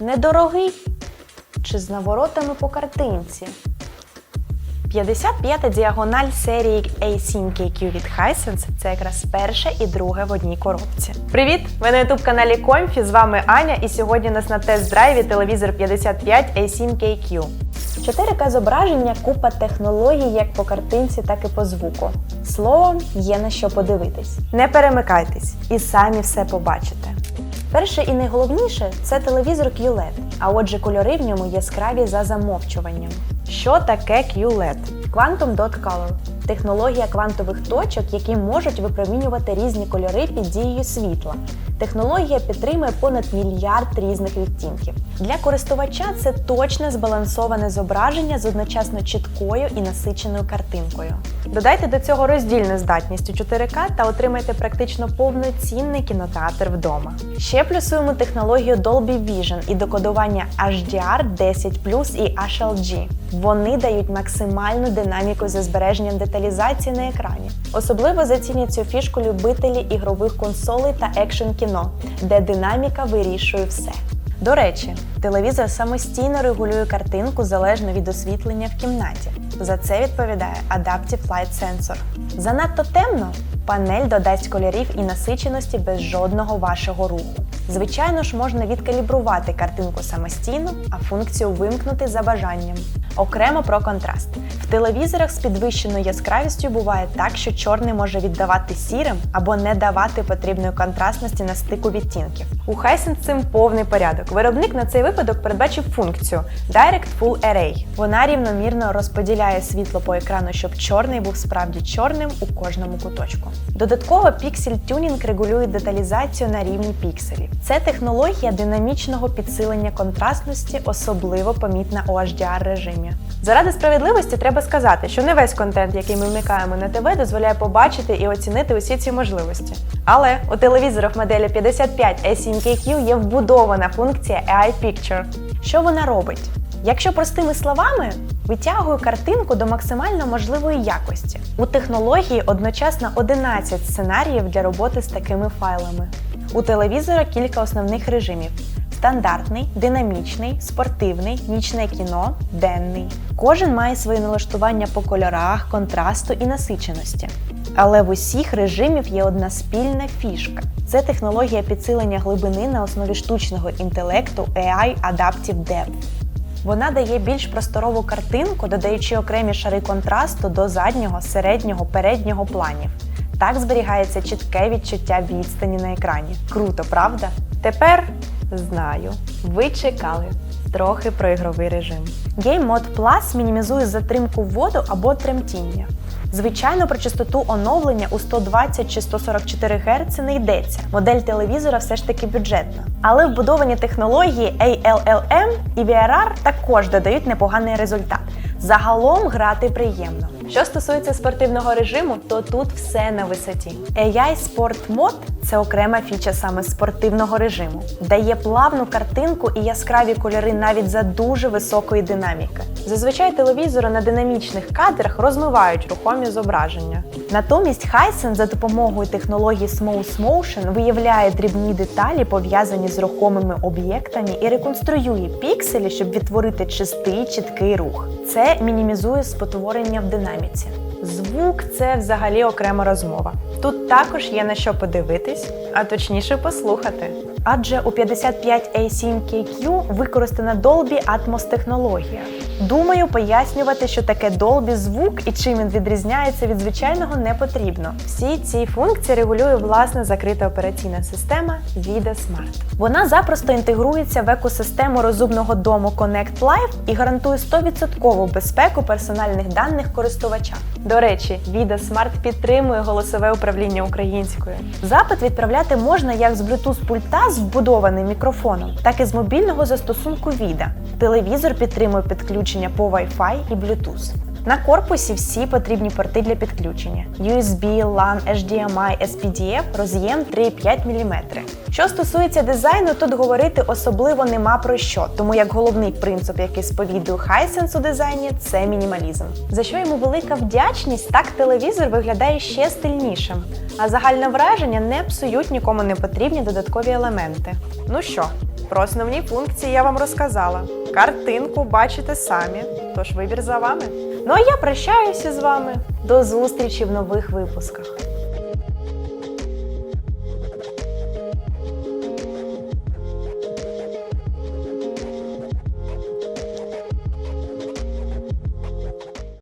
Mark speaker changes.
Speaker 1: Недорогий чи з наворотами по картинці? 55-та діагональ серії A7KQ від Hisense – це якраз перше і друге в одній коробці. Привіт! Ви на youtube каналі Комфі. З вами Аня, і сьогодні у нас на тест-драйві телевізор 55 A7KQ. 4К зображення, купа технологій як по картинці, так і по звуку. Словом, є на що подивитись. Не перемикайтесь і самі все побачите. Перше і найголовніше це телевізор QLED, а отже, кольори в ньому яскраві за замовчуванням. Що таке QLED? Quantum Dot Color – технологія квантових точок, які можуть випромінювати різні кольори під дією світла. Технологія підтримує понад мільярд різних відтінків. Для користувача це точне збалансоване зображення з одночасно чіткою і насиченою картинкою. Додайте до цього роздільну здатність у 4К та отримайте практично повноцінний кінотеатр вдома. Ще плюсуємо технологію Dolby Vision і декодування HDR 10 і HLG. Вони дають максимальну динаміку за збереженням деталізації на екрані. Особливо зацінять цю фішку любителі ігрових консолей та екшн кіно, де динаміка вирішує все. До речі, телевізор самостійно регулює картинку залежно від освітлення в кімнаті. За це відповідає Adaptive Light Sensor. Занадто темно. Панель додасть кольорів і насиченості без жодного вашого руху. Звичайно ж, можна відкалібрувати картинку самостійно, а функцію вимкнути за бажанням. Окремо про контраст. В телевізорах з підвищеною яскравістю буває так, що чорний може віддавати сірим або не давати потрібної контрастності на стику відтінків. У Hisense цим повний порядок. Виробник на цей випадок передбачив функцію Direct Full Array. Вона рівномірно розподіляє світло по екрану, щоб чорний був справді чорним у кожному куточку. Додатково Pixel Tuning регулює деталізацію на рівні пікселів. Це технологія динамічного підсилення контрастності, особливо помітна у HDR режимі. Заради справедливості треба сказати, що не весь контент, який ми вмикаємо на ТВ, дозволяє побачити і оцінити усі ці можливості. Але у телевізорах моделі 55 A7KQ є вбудована функція AI Picture. Що вона робить? Якщо простими словами, витягує картинку до максимально можливої якості. У технології одночасно 11 сценаріїв для роботи з такими файлами. У телевізора кілька основних режимів: стандартний, динамічний, спортивний, нічне кіно, денний. Кожен має свої налаштування по кольорах, контрасту і насиченості. Але в усіх режимів є одна спільна фішка: це технологія підсилення глибини на основі штучного інтелекту AI Adaptive Depth. Вона дає більш просторову картинку, додаючи окремі шари контрасту до заднього, середнього, переднього планів. Так зберігається чітке відчуття відстані на екрані. Круто, правда? Тепер знаю. Ви чекали трохи про ігровий режим. Game Mode Plus мінімізує затримку воду або тремтіння. Звичайно, про частоту оновлення у 120 чи 144 Гц не йдеться. Модель телевізора все ж таки бюджетна. Але вбудовані технології ALLM і VRR також додають непоганий результат. Загалом грати приємно. Що стосується спортивного режиму, то тут все на висоті. AI Sport Mode – це окрема фіча саме спортивного режиму. Дає плавну картинку і яскраві кольори навіть за дуже високої динаміки. Зазвичай телевізори на динамічних кадрах розмивають рухомі зображення. Натомість Hisense за допомогою технології Smooth Motion виявляє дрібні деталі, пов'язані з рухомими об'єктами, і реконструює пікселі, щоб відтворити чистий, чіткий рух. Це мінімізує спотворення в динаміці. Звук це взагалі окрема розмова. Тут також є на що подивитись, а точніше послухати. Адже у 55 A7KQ використана Dolby Atmos технологія. Думаю, пояснювати, що таке Dolby звук і чим він відрізняється від звичайного, не потрібно. Всі ці функції регулює власне закрита операційна система VIDA Smart. Вона запросто інтегрується в екосистему розумного дому Connect Live і гарантує 100% безпеку персональних даних користувача. До речі, VIDA Smart підтримує голосове управління українською. Запит відправляти можна як з Bluetooth пульта з вбудованим мікрофоном, так і з мобільного застосунку VIDA. Телевізор підтримує підключення по Wi-Fi і Bluetooth. На корпусі всі потрібні порти для підключення: USB, LAN, HDMI, SPDF, роз'єм 3,5 мм. Що стосується дизайну, тут говорити особливо нема про що, тому як головний принцип, який сповідує Hisense у дизайні, це мінімалізм. За що йому велика вдячність, так телевізор виглядає ще стильнішим. А загальне враження не псують нікому не потрібні додаткові елементи. Ну що, про основні функції я вам розказала. Картинку бачите самі, тож вибір за вами. Ну а я прощаюся з вами. До зустрічі в нових випусках.